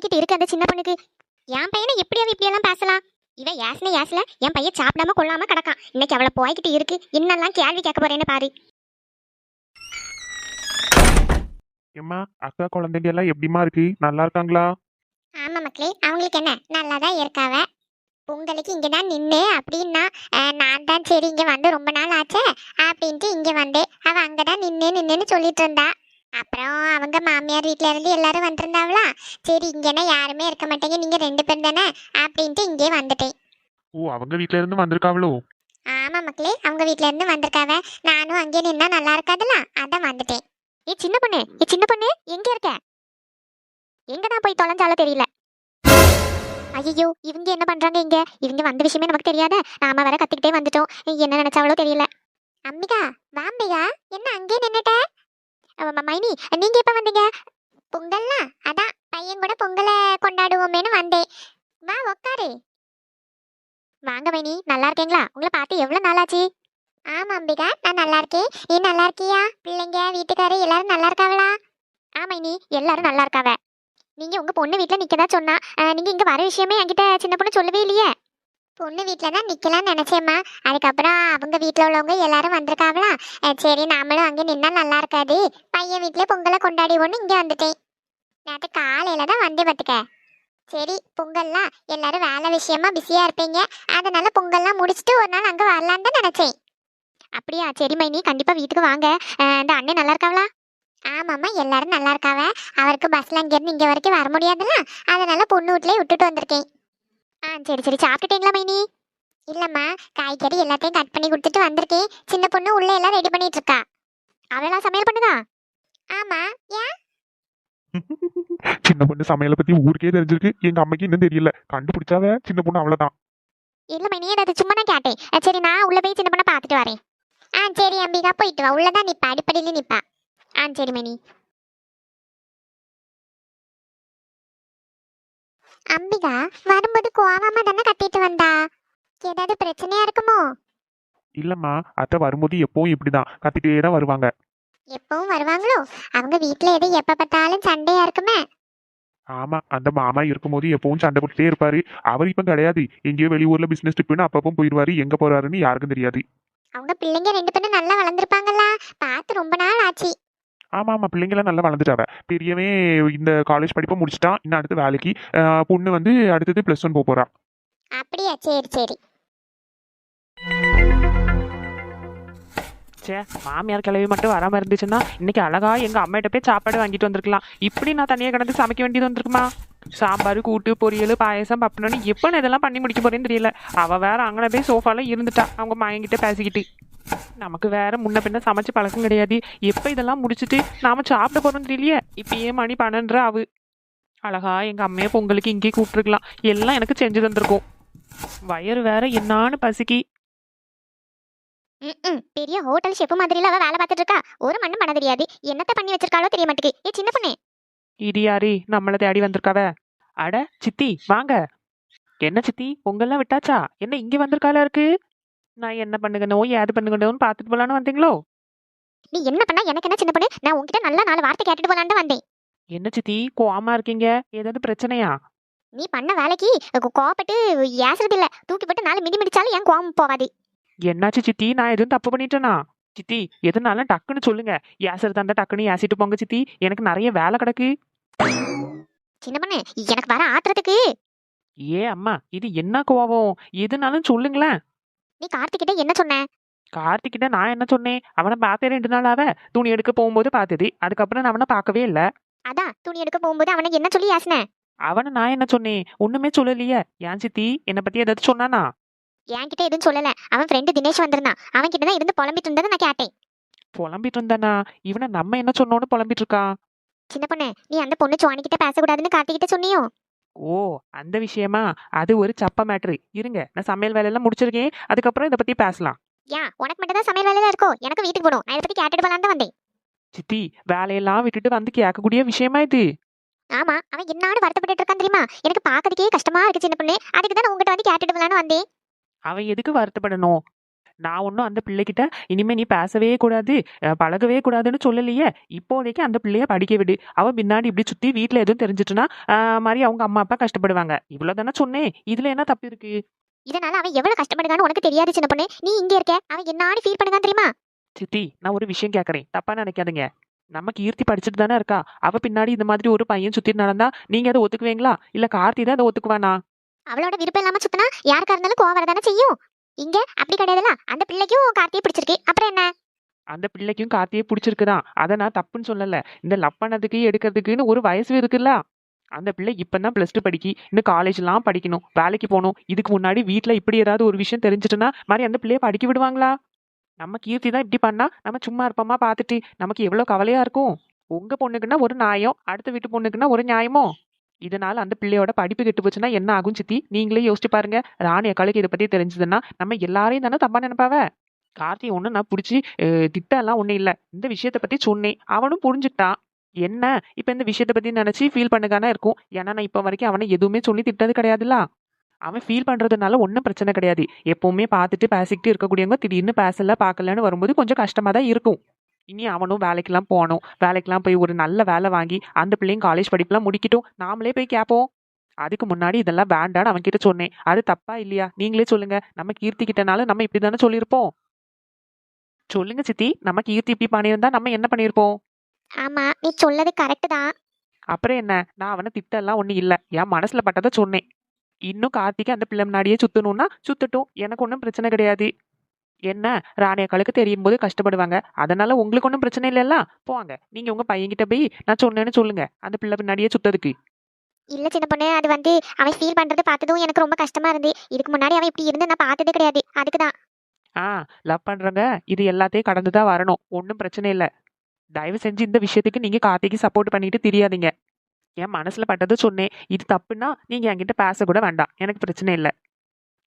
போய்கிட்டு இருக்கு அந்த சின்ன பொண்ணுக்கு என் பையனை எப்படி அவ இப்படி எல்லாம் பேசலாம் இவன் யாசனை யாசல என் பையன் சாப்பிடாம கொள்ளாம கிடக்கான். இன்னைக்கு அவளை போய்கிட்டு இருக்கு. என்னெல்லாம் கேள்வி கேட்க போறேன்னு பாரு. ஏம்மா அக்கா குழந்தைங்க எல்லாம் எப்படிமா இருக்கு? நல்லா இருக்காங்களா? ஆமா மக்களே அவங்களுக்கு என்ன? நல்லா தான் இருக்காவ? பொங்கலுக்கு இங்க தான் நின்று அப்படின்னா நான் தான் சரி இங்க வந்து ரொம்ப நாள் ஆச்சே அப்படின்ட்டு இங்க வந்தேன் அவ அங்கதான் நின்று நின்னுன்னு சொல்லிட்டு இருந்தா. அப்புறம் அவங்க மாமியார் வீட்ல இருந்து எல்லாரும் வந்திருந்தாவளா? சரி இங்கன்னா யாருமே இருக்க மாட்டேங்க. நீங்க ரெண்டு பேரும் தானே? அப்படின்ட்டு இங்கே வந்துட்டேன். ஓ அவங்க வீட்ல இருந்து வந்திருக்காவளோ? ஆமா மக்களே அவங்க வீட்ல இருந்து வந்திருக்காவ. நானும் அங்கே நின்னா நல்லா இருக்காதுல்ல அதான் வந்துட்டேன். ஏ சின்ன பொண்ணு ஏ சின்ன பொண்ணு எங்க இருக்க? எங்க தான் போய் தொலைஞ்சாலும் தெரியல. ஐயோ இவங்க என்ன பண்றாங்க இங்க? இவங்க வந்த விஷயமே நமக்கு தெரியாத. நாம வேற கத்திக்கிட்டே வந்துட்டோம். என்ன நினைச்சாவளோ தெரியல. அம்பிகா வாம்பிகா என்ன அங்கே நின்னுட்ட? மைனி நீங்க எப்ப வந்தீங்க? பொங்கல்ல அதான் பையன் கூட பொங்கலை கொண்டாடுவோமேனு வந்தேன். வா உக்காரு. வாங்க மைனி நல்லா இருக்கீங்களா? உங்களை பார்த்து எவ்வளவு நாளாச்சு? ஆமா அம்பிகா நான் நல்லா இருக்கேன். நீ நல்லா இருக்கியா? பிள்ளைங்க வீட்டுக்காரு எல்லாரும் நல்லா இருக்காங்களா ஆமா நீ எல்லாரும் நல்லா இருக்காவ. நீங்க உங்க பொண்ணு வீட்ல நிக்கதா சொன்னா. நீங்க இங்க வர விஷயமே என்கிட்ட சின்ன பொண்ணு சொல்லவே இல்லையே. பொண்ணு வீட்டில் தான் நிற்கலாம்னு நினச்சேம்மா. அதுக்கப்புறம் அவங்க வீட்டில் உள்ளவங்க எல்லாரும் வந்திருக்காங்களா? சரி நாமளும் அங்கே நின்னா நல்லா இருக்காது. பையன் வீட்டிலே பொங்கலை கொண்டாடிவோன்னு இங்கே வந்துட்டேன். நேற்று காலையில் தான் வந்து பார்த்துக்க சரி பொங்கல்லாம் எல்லாரும் வேலை விஷயமா பிஸியாக இருப்பீங்க. அதனால பொங்கல்லாம் முடிச்சுட்டு ஒரு நாள் அங்கே வரலான்னு தான் நினச்சேன். அப்படியா? சரி மைனி கண்டிப்பாக வீட்டுக்கு வாங்க. இந்த அண்ணன் நல்லா இருக்காங்களா ஆமாம்மா எல்லாரும் நல்லா இருக்காவ. அவருக்கு பஸ்ல இங்கேருந்து இங்கே வரைக்கும் வர முடியாதுல்ல? அதனால பொண்ணு வீட்லயே விட்டுட்டு வந்திருக்கேன். ஆ சரி சரி. சாப்பிட்டுட்டீங்களா மைனி? இல்லம்மா. காய்கறி எல்லாத்தையும் கட் பண்ணி கொடுத்துட்டு வந்திருக்கேன். சின்ன பொண்ணு உள்ள எல்லாம் ரெடி பண்ணிட்டு இருக்கா. அவளா சமையல் பண்ணுதா? ஆமா. ஏன்? சின்ன பொண்ணு சமையலை பத்தி ஊருக்கே தெரிஞ்சிருக்கு. எங்க அம்மைக்கு இன்னும் தெரியல. கண்டுபிடிச்சாவ? சின்ன பொண்ணு அவ்வளவுதான். இல்ல மைனி அது சும்மா தான் கேட்டேன். சரி நான் உள்ள போய் சின்ன பொண்ணை பார்த்துட்டு வரேன். ஆ சரி அம்பிகா போயிட்டு வா. உள்ளதான் நிப்பா. அடிப்படையில நிப்பா. ஆ சரி மைனி. அம்பிகா வரும்போது கோவாம தானே கத்திட்டு வந்தா? ஏதாவது பிரச்சனையா இருக்குமோ? இல்லம்மா அத்தை வரும்போது எப்பவும் இப்படிதான். கத்திட்டே தான் வருவாங்க. எப்பவும் வருவாங்களோ? அவங்க வீட்ல எது எப்ப பார்த்தாலும் சண்டையா இருக்குமே? ஆமா அந்த மாமா இருக்கும்போது எப்பவும் சண்டை போட்டுட்டே இருப்பாரு. அவர் இப்ப கிடையாது. எங்கேயோ வெளியூர்ல பிசினஸ் ட்ரிப்னு அப்பப்போ போயிடுவாரு. எங்க போறாருன்னு யாருக்கும் தெரியாது. அவங்க பிள்ளைங்க ரெண்டு பேரும் நல்லா ஆமா ஆமா. பிள்ளைங்களாம் நல்லா வளர்ந்துட்டாவ பெரியவன் இந்த காலேஜ் படிப்பை முடிச்சிட்டான். இன்னும் அடுத்து வேலைக்கு பொண்ணு வந்து அடுத்தது பிளஸ் ஒன் போக போறா அப்படியா? சரி சரி. ச்சே மாமியார் கிளவி மட்டும் வராம இருந்துச்சுன்னா இன்னைக்கு அழகா எங்க அம்மாட்ட போய் சாப்பாடு வாங்கிட்டு வந்திருக்கலாம். இப்படி நான் தனியாக கிடந்து சமைக்க வேண்டியது வந்திருக்குமா? சாம்பார் கூட்டு பொரியல் பாயசம் பப்பனு எப்போ இதெல்லாம் பண்ணி முடிக்க போறேன்னு தெரியல. அவ வேற அங்கே போய் சோஃபால இருந்துட்டா. அவங்க மாயங்கிட்ட பேசிக்கிட்டு. நமக்கு வேற முன்ன பின்ன சமைச்சு பழக்கம் கிடையாது. எப்போ இதெல்லாம் முடிச்சிட்டு நாம சாப்பிட போறோம் தெரியலையே. இப்பயே மணி பன்னெண்டு ஆகு அழகா எங்க அம்மையை பொங்கலுக்கு இங்கே கூப்பிட்டுருக்கலாம். எல்லாம் எனக்கு செஞ்சு தந்திருக்கும். வயிறு வேற என்னான்னு பசிக்கி. ம்ம். பெரிய ஹோட்டல் ஷெஃப் மாதிரில அவ வேலை பார்த்துட்டு இருக்கா. ஒரு மண்ணும் பண்ண தெரியாது. என்னத்த பண்ணி வச்சிருக்காளோ தெரிய மாட்டேங்குது. ஏ சின்ன பொண்ணு. இது யாரு நம்மள தேடி வந்திருக்காவ? அட சித்தி வாங்க. என்ன சித்தி பொங்கல்லாம் விட்டாச்சா? என்ன இங்க வந்திருக்காளா இருக்கு? நான் என்ன பண்ணுங்கனோ ஏது பண்ணுங்கனோன்னு பார்த்துட்டு போலான்னு வந்தீங்களோ? நீ என்ன பண்ணா? எனக்கு என்ன சின்ன பொண்ணு? நான் உன்கிட்ட நல்ல நாலு வார்த்தை கேட்டுட்டு போலான்னு தான் வந்தேன். என்ன சித்தி கோவமா இருக்கீங்க? ஏதாவது பிரச்சனையா? நீ பண்ண வேலைக்கு கோவப்பட்டு ஏசுறது இல்ல தூக்கி போட்டு நாலு மிதி மிதிச்சாலும் ஏன் கோவம் போவாது. என்னாச்சு சித்தி? நான் எதுவும் தப்பு பண்ணிட்டேனா? சித்தி எதுனாலும் டக்குன்னு சொல்லுங்க. ஏசுறதா இருந்தா டக்குன்னு ஏசிட்டு போங்க சித்தி. எனக்கு நிறைய வேலை கிடக்கு. சின்ன பொண்ணு எனக்கு வர ஆத்திரத்துக்கு. ஏ அம்மா இது என்ன கோவம்? எதுனாலும் சொல்லுங்களேன். நீ கார்த்திகிட்ட என்ன சொன்ன? கார்த்திகிட்ட நான் என்ன சொன்னேன்? அவனை பார்த்தே ரெண்டு நாள் ஆவ துணி எடுக்க போகும்போது பார்த்தது. அதுக்கப்புறம் நான் அவனை பார்க்கவே இல்லை. அதான் துணி எடுக்க போகும்போது அவனை என்ன சொல்லி ஏசுன அவனை நான் என்ன சொன்னேன்? ஒண்ணுமே சொல்லலையே. ஏன் சித்தி? என்னை பத்தி ஏதாவது சொன்னானா? என்கிட்ட எதுவும் சொல்லல. அவன் ஃப்ரெண்டு தினேஷ் வந்திருந்தான். அவன் கிட்ட தான் இருந்து புலம்பிட்டு இருந்ததை நான் கேட்டேன். புலம்பிட்டு இருந்தானா? இவனை நம்ம என்ன சொன்னோன்னு புலம்பிட்டு இருக்கான். சின்ன பொண்ணு நீ அந்த பொண்ணு சுவானி கிட்ட பேசக்கூடாதுன்னு கார்த்திகிட்ட சொன்னியோ? ஓ அந்த விஷயமா? அது ஒரு சப்ப மேட்ரு. இருங்க நான் சமையல் வேலையெல்லாம் முடிச்சிருக்கேன். அதுக்கப்புறம் இதை பத்தி பேசலாம். ஏன் உனக்கு மட்டும் தான் சமையல் வேலையில இருக்கோ? எனக்கு வீட்டுக்கு போகணும். நான் இதை பத்தி கேட்டுட்டு தான் வந்தேன். சித்தி வேலையெல்லாம் விட்டுட்டு வந்து கேட்கக்கூடிய விஷயமா இது? ஆமா அவன் என்னாடு வருத்தப்பட்டு இருக்கான் தெரியுமா? எனக்கு பாக்கிறதுக்கே கஷ்டமா இருக்கு சின்ன பொண்ணு. அதுக்கு தான் உங்ககிட்ட வந்து கேட்டுட்டு போலான்னு வந்தேன். அவன் எதுக்கு வருத்தப்படணும்? நான் ஒன்றும் அந்த பிள்ளைகிட்ட இனிமே நீ பேசவே கூடாது பழகவே கூடாதுன்னு சொல்லலையே? இப்போதைக்கு அந்த பிள்ளைய படிக்க விடு. அவ பின்னாடி இப்படி சுத்தி வீட்ல எதுவும் தெரிஞ்சிட்டுனா மாதிரி அவங்க அம்மா அப்பா கஷ்டப்படுவாங்க. இவ்வளவுதானே சொன்னேன். இதுல என்ன தப்பு இருக்கு? இதனால அவன் எவ்வளவு கஷ்டப்படுதான்னு உனக்கு தெரியாது சின்ன பொண்ணு. நீ இங்க இருக்க. அவன் என்னாடி ஃபீல் பண்ணுதான் தெரியுமா? சித்தி நான் ஒரு விஷயம் கேட்கறேன் தப்பா நினைக்காதீங்க. நம்ம கீர்த்தி படிச்சுட்டு தானே இருக்கா? அவ பின்னாடி இந்த மாதிரி ஒரு பையன் சுத்திட்டு நடந்தா நீங்க அதை ஒத்துக்குவீங்களா? இல்ல கார்த்தி தான் அதை ஒத்துக்குவானா? அவளோட விருப்பம் இல்லாம சுத்தினா யாருக்கா இருந்தாலும் கோவம் வரதானே செய்யும்? இங்க அப்படி கிடையாதுல அந்த பிள்ளைக்கும் கார்த்தியை பிடிச்சிருக்கு. அப்புறம் என்ன? அந்த பிள்ளைக்கும் கார்த்தியை பிடிச்சிருக்குதான் அதை நான் தப்புன்னு சொல்லல. இந்த லவ் பண்ணதுக்கு எடுக்கிறதுக்குன்னு ஒரு வயசு இருக்குல்ல. அந்த பிள்ளை இப்பதான் பிளஸ் டூ படிக்கி. இன்னும் காலேஜ்லாம் படிக்கணும். வேலைக்கு போகணும். இதுக்கு முன்னாடி வீட்டில் இப்படி ஏதாவது ஒரு விஷயம் தெரிஞ்சிட்டுனா மாதிரி அந்த பிள்ளைய படிக்க விடுவாங்களா? நம்ம கீர்த்தி தான் இப்படி பண்ணா நம்ம சும்மா இருப்போமா பார்த்துட்டு? நமக்கு எவ்வளோ கவலையா இருக்கும்? உங்க பொண்ணுக்குன்னா ஒரு நியாயம் அடுத்த வீட்டு பொண்ணுக்குன்னா ஒரு நியாயமோ? இதனால் அந்த பிள்ளையோட படிப்பு கெட்டு போச்சுன்னா என்ன ஆகும் சித்தி? நீங்களே யோசிச்சு பாருங்க. ராணி அக்காளுக்கு இதை பத்தி தெரிஞ்சதுன்னா நம்ம எல்லாரையும் தானே தப்பா நினைப்பாவ? கார்த்தி ஒன்று நான் பிடிச்சி திட்டெல்லாம் ஒன்றும் இல்லை. இந்த விஷயத்தை பற்றி சொன்னேன். அவனும் புரிஞ்சுக்கிட்டான் என்ன? இப்போ இந்த விஷயத்தை பற்றி நினச்சி ஃபீல் பண்ணுக்கானே இருக்கும். ஏன்னா நான் இப்போ வரைக்கும் அவனை எதுவுமே சொல்லி திட்டது கிடையாதுல்ல. அவன் ஃபீல் பண்ணுறதுனால ஒன்றும் பிரச்சனை கிடையாது. எப்போவுமே பார்த்துட்டு பேசிக்கிட்டு இருக்கக்கூடியவங்க திடீர்னு பேசல பார்க்கலன்னு வரும்போது கொஞ்சம் கஷ்டமாக தான் இருக்கும். இனி அவனும் வேலைக்கெல்லாம் போகணும். வேலைக்கெல்லாம் போய் ஒரு நல்ல வேலை வாங்கி அந்த பிள்ளையும் காலேஜ் படிப்புலாம் முடிக்கட்டும். நாமளே போய் கேட்போம் அதுக்கு முன்னாடி இதெல்லாம் வேண்டான்னு அவன் கிட்ட சொன்னேன். அது தப்பா இல்லையா? நீங்களே சொல்லுங்க. நம்ம கீர்த்தி கிட்டனால நம்ம இப்படி தானே சொல்லியிருப்போம். சொல்லுங்க சித்தி. நம்ம கீர்த்தி இப்படி பண்ணியிருந்தா நம்ம என்ன பண்ணியிருப்போம்? ஆமா நீ சொல்லது கரெக்ட் தான். அப்புறம் என்ன? நான் அவனை திட்டெல்லாம் ஒன்றும் இல்லை. என் மனசுல பட்டதை சொன்னேன். இன்னும் கார்த்திகை அந்த பிள்ளை முன்னாடியே சுத்தணும்னா சுத்தட்டும். எனக்கு ஒன்றும் பிரச்சனை கிடையாது. என்ன? ராணியக்காளுக்கு தெரியும் போது கஷ்டப்படுவாங்க. அதனால உங்களுக்கு ஒன்றும் பிரச்சனை இல்லைல்ல? போவாங்க. நீங்க உங்க பையன்கிட்ட போய் நான் சொன்னேன்னு சொல்லுங்க. அந்த பிள்ளை பின்னாடியே சுத்ததுக்கு. இல்ல சின்ன பொண்ணு அது வந்து அவன் ஃபீல் பண்றது பார்த்ததும் எனக்கு ரொம்ப கஷ்டமா இருந்து இதுக்கு முன்னாடி அவன் இப்படி இருந்து நான் பார்த்ததே கிடையாது. அதுக்கு தான். ஆ லவ் பண்றவங்க இது எல்லாத்தையும் கடந்து தான் வரணும். ஒன்றும் பிரச்சனை இல்லை. தயவு செஞ்சு இந்த விஷயத்துக்கு நீங்க கார்த்திக்கு சப்போர்ட் பண்ணிட்டு தெரியாதீங்க. என் மனசுல பட்டதை சொன்னேன். இது தப்புன்னா நீங்க என்கிட்ட பேச கூட வேண்டாம். எனக்கு பிரச்சனை இல்லை.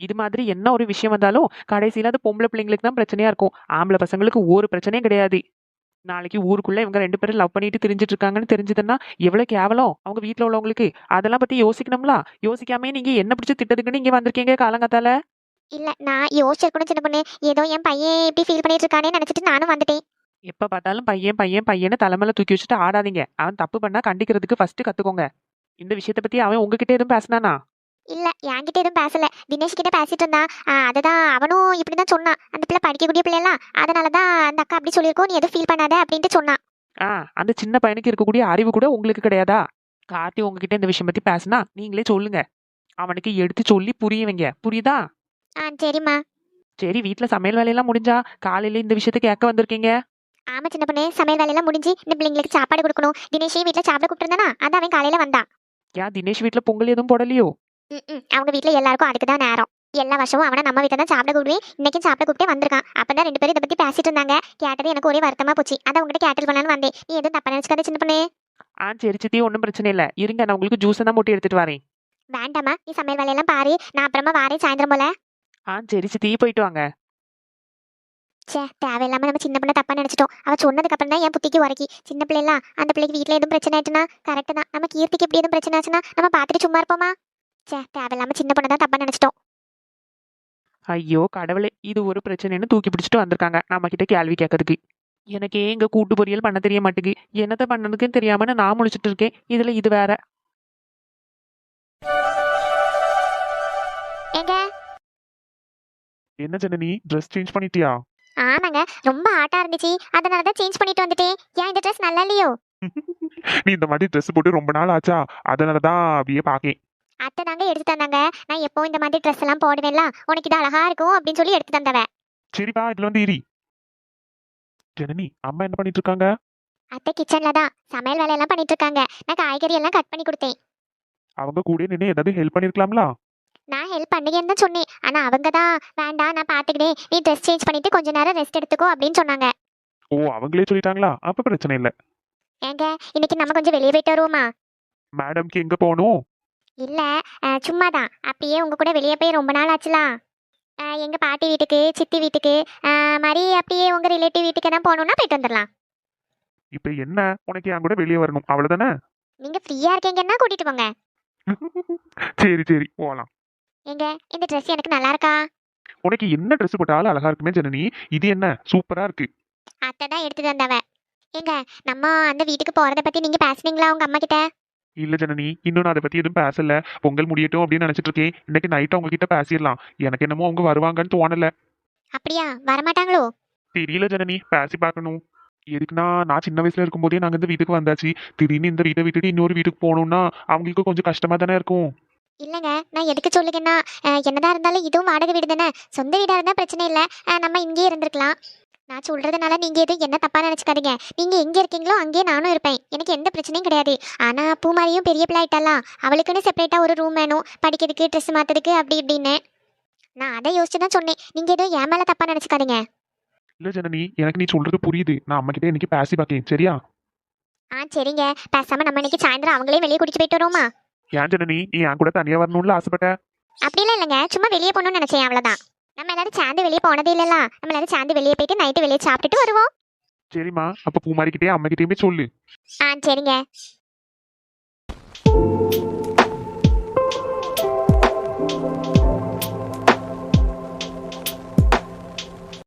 இது மாதிரி என்ன ஒரு விஷயம் வந்தாலும் கடைசியில அது பொம்பளை பிள்ளைங்களுக்கு தான் பிரச்சனையா இருக்கும். ஆம்பளை பசங்களுக்கு ஒரு பிரச்சனையும் கிடையாது. நாளைக்கு ஊருக்குள்ள இவங்க ரெண்டு பேரும் லவ் பண்ணிட்டு தெரிஞ்சிட்டு இருக்காங்கன்னு தெரிஞ்சதுன்னா எவ்வளவு கேவலம் அவங்க வீட்ல உள்ளவங்களுக்கு. அதெல்லாம் பத்தி யோசிக்கணும்ல? யோசிக்காம நீங்க என்ன பிடிச்சி திட்டத்துக்குன்னு இங்க வந்திருக்கீங்க காலங்காத்தால? இல்ல நான் யோசிச்சிருக்கணும் சின்ன பொண்ணு. ஏதோ என் பையன் இப்படி ஃபீல் பண்ணிட்டு இருக்கானே நினைச்சிட்டு நானும் வந்துட்டேன். எப்ப பார்த்தாலும் பையன் பையன் பையனை தலைமையில தூக்கி வச்சுட்டு ஆடாதீங்க. அவன் தப்பு பண்ணா கண்டிக்கிறதுக்கு ஃபர்ஸ்ட் கத்துக்கோங்க. இந்த விஷயத்த பத்தி அவன் உங்ககிட்ட எதுவும் பேசினானா? இல்ல என்கிட்ட எதுவும் பேசல. தினேஷ் கிட்ட பேசிட்டு இருந்தா அதுதான் அவனும் இப்படிதான் சொன்னான். அந்த பிள்ளை படிக்கக்கூடிய பிள்ளைலாம் அதனாலதான் அந்த அக்கா அப்படி சொல்லியிருக்கோம் நீ எதுவும் ஃபீல் பண்ணாத அப்படின்ட்டு சொன்னான். ஆ அந்த சின்ன பையனுக்கு இருக்கக்கூடிய அறிவு கூட உங்களுக்கு கிடையாதா? கார்த்தி உங்ககிட்ட இந்த விஷயம் பத்தி பேசினா நீங்களே சொல்லுங்க. அவனுக்கு எடுத்து சொல்லி புரிய வைங்க. புரியுதா? ஆ சரிம்மா. சரி வீட்ல சமையல் வேலையெல்லாம் முடிஞ்சா காலையில இந்த விஷயத்த கேட்க வந்திருக்கீங்க? ஆமா சின்ன பொண்ணு. சமையல் வேலையெல்லாம் முடிஞ்சு இந்த பிள்ளைங்களுக்கு சாப்பாடு கொடுக்கணும். தினேஷே வீட்டுல சாப்பிட கூப்பிட்டுருந்தானா? அதான் அவன் காலையில வந்தான். ஏன் தினேஷ் வீட்ல பொங்கல் எதுவும் போடலையோ? ம். அவங்க வீட்ல எல்லாருக்கும் அதுக்கு தான் நேரம். எல்லா வருஷமும் அவனை நம்ம வீட்டில் தான் சாப்பிட கூப்பிடுவேன். இன்னைக்கும் சாப்பிட கூப்பிட்டே வந்திருக்கான். அப்பதான் ரெண்டு பேரும் இதை பத்தி பேசிட்டு இருந்தாங்க. கேட்டது எனக்கு ஒரே வருத்தமா போச்சு. அதான் உங்ககிட்ட கேட்டல் பண்ணலான்னு வந்தேன். நீ எதுவும் தப்பா நினைச்சுக்காத சின்ன பொண்ணு. ஆ சரி சித்தி ஒன்றும் பிரச்சனை இல்லை. இருங்க நான் உங்களுக்கு ஜூஸ் தான் போட்டு எடுத்துட்டு வரேன். வேண்டாமா நீ சமையல் வேலையெல்லாம் பாரு. நான் அப்புறமா வாரேன் சாயந்தரம் போல. ஆ சரி சித்தி போயிட்டு வாங்க. ச்சே தேவையில்லாம நம்ம சின்ன பிள்ளை தப்பா நினைச்சிட்டோம். அவ சொன்னதுக்கு அப்புறம் தான் என் புத்திக்கு உரைக்கி. சின்ன பிள்ளைலாம் அந்த பிள்ளைக்கு வீட்ல எதுவும் பிரச்சனை ஆயிட்டுனா கரெக்ட் தான். நம்ம கீர்த்திக்கு எப்படி எதுவும் பிரச்சனை ஆச்சுன்னா நம்ம பார்த்துட்டு சும்மா இருப்போமா? ச்சே தேவையில்லாம சின்ன பொண்ணை தான் தப்பா நினைச்சிட்டோம். ஐயோ கடவுளே இது ஒரு பிரச்சனைன்னு தூக்கி பிடிச்சிட்டு வந்திருக்காங்க. நம்ம கிட்ட கேள்வி கேட்கறதுக்கு. எனக்கே இங்க கூட்டு பொரியல் பண்ண தெரிய மாட்டேங்குது. என்னத்த பண்ணதுக்குன்னு தெரியாம நான் முழிச்சிட்டு இருக்கேன். இதுல இது வேற. ஏங்க? என்ன ஜனனி ட்ரெஸ் சேஞ்ச் பண்ணிட்டியா? ஆமாங்க ரொம்ப ஆட்டா இருந்துச்சு. அதனால தான் சேஞ்ச் பண்ணிட்டு வந்துட்டேன். ஏன் இந்த ட்ரெஸ் நல்லா இல்லையோ? நீ இந்த மாதிரி ட்ரெஸ் போட்டு ரொம்ப நாள் ஆச்சா? அதனால தான் அப்படியே பாக்கேன். அத்தை தாங்க எடுத்து தந்தாங்க. நான் எப்போ இந்த மாதிரி ட்ரெஸ் எல்லாம் போடுவேன்ல உனக்கு இது அழகா இருக்கும் அப்படின்னு சொல்லி எடுத்து தந்தவ. சரிப்பா இதுல வந்து இரி. ஜனனி அம்மா என்ன பண்ணிட்டு இருக்காங்க? அத்தை கிச்சன்ல தான். சமையல் வேலையெல்லாம் பண்ணிட்டு இருக்காங்க. நான் காய்கறி எல்லாம் கட் பண்ணி கொடுத்தேன். அவங்க கூட நின்று ஏதாவது ஹெல்ப் பண்ணிருக்கலாம்ல? நான் ஹெல்ப் பண்ணுங்கன்னு தான் சொன்னேன். ஆனா அவங்க தான் வேண்டாம் நான் பாத்துக்கிட்டேன் நீ ட்ரெஸ் சேஞ்ச் பண்ணிட்டு கொஞ்ச நேரம் ரெஸ்ட் எடுத்துக்கோ அப்படின்னு சொன்னாங்க. ஓ அவங்களே சொல்லிட்டாங்களா? அப்ப பிரச்சனை இல்ல. ஏங்க இன்னைக்கு நம்ம கொஞ்சம் வெளியே போயிட்டு வருவோமா? மேடம்க்கு எங்க போகணும்? இல்ல சும்மா தான் அப்பயே உங்க கூட வெளியே போய் ரொம்ப நாள் ஆச்சுலாம் அஹ், எங்க பாட்டி வீட்டுக்கு சித்தி வீட்டுக்கு மாதிரி அப்படியே உங்க ரிலேட்டிவ் வீட்டுக்கு தான் போகணும்னா போயிட்டு வந்துடலாம் இப்ப என்ன? உனக்கு என் கூட வெளியே வரணும். அவ்வளவுதானே? நீங்க ஃப்ரீயா இருக்கீங்கன்னா கூட்டிட்டு போங்க. சரி சரி. போகலாம் எங்க? இந்த ட்ரெஸ் எனக்கு நல்லா இருக்கா? உனக்கு என்ன ட்ரெஸ் போட்டாலும் அழகா இருக்குமே ஜனனி. இது என்ன? சூப்பரா இருக்கு. அத்தை தான் எடுத்துட்டு வந்தவ. ஏங்க நம்ம அந்த வீட்டுக்கு போறத பத்தி நீங்க பேசுனீங்களா உங்க அம்மா கிட்ட? இல்ல ஜனனி இன்னும் நான் அதை பத்தி எதுவும் பேசல. பொங்கல் முடியட்டும் அப்படின்னு நினைச்சிட்டு இருக்கேன். இன்னைக்கு நைட் அவங்க கிட்ட பேசிடலாம். எனக்கு என்னமோ அவங்க வருவாங்கன்னு தோணல. அப்படியா? வரமாட்டாங்களோ? தெரியல ஜனனி. பேசி பார்க்கணும். எதுக்குன்னா நான் சின்ன வயசுல இருக்கும்போதே நாங்க இந்த வீட்டுக்கு வந்தாச்சு. திடீர்னு இந்த வீட்டை விட்டுட்டு இன்னொரு வீட்டுக்கு போகணும்னா அவங்களுக்கு கொஞ்சம் கஷ்டமா தானே இருக்கும். இல்லைங்க. நான் எதுக்கு சொல்லுங்கன்னா என்னதான் இருந்தாலும் இதுவும் வாடகை வீடு தானே. சொந்த வீடா இருந்தா பிரச்சனை இல்லை. நம்ம இங்கேயே இருந்திருக்கலாம். நான் சொல்றதுனால நீங்க எதுவும் என்ன தப்பா நினைச்சுக்காதீங்க. நீங்க எங்க இருக்கீங்களோ அங்கேயே நானும் இருப்பேன். எனக்கு எந்த பிரச்சனையும் கிடையாது. ஆனா பூமாரியும் பெரிய பிள்ளை ஆயிட்டாலாம் அவளுக்குன்னு செப்பரேட்டா ஒரு ரூம் வேணும். படிக்கிறதுக்கு ட்ரெஸ் மாத்துறதுக்கு அப்படி இப்படின்னு. நான் அதை யோசிச்சு தான் சொன்னேன். நீங்க எதுவும் என் மேல தப்பா நினைச்சுக்காதீங்க. இல்ல ஜனனி எனக்கு நீ சொல்றது புரியுது. நான் அம்மா கிட்ட இன்னைக்கு பேசி பார்க்கேன் சரியா? ஆ சரிங்க. பேசாம நம்ம இன்னைக்கு சாயந்தரம் அவங்களே வெளியே கூட்டிட்டு போயிட்டு வருவோமா? ஏன் ஜனனி? நீ என் கூட தனியா வரணும்னு ஆசைப்பட்ட? அப்படிலாம் இல்லைங்க. சும்மா வெளியே போகணும்னு நினைச்சேன் அவ்வளவுதான். நம்ம எல்லாரும் சேர்ந்து வெளியே போனதே இல்லலாம் நம்ம எல்லாரும் சேர்ந்து வெளியே போயிட்டு நைட்டு வெளியே சாப்பிட்டுட்டு வருவோம். சரிம்மா அப்ப பூமாரிக்கிட்டே அம்மாக்கிட்டேயுமே சொல்லு. ஆ சரிங்க.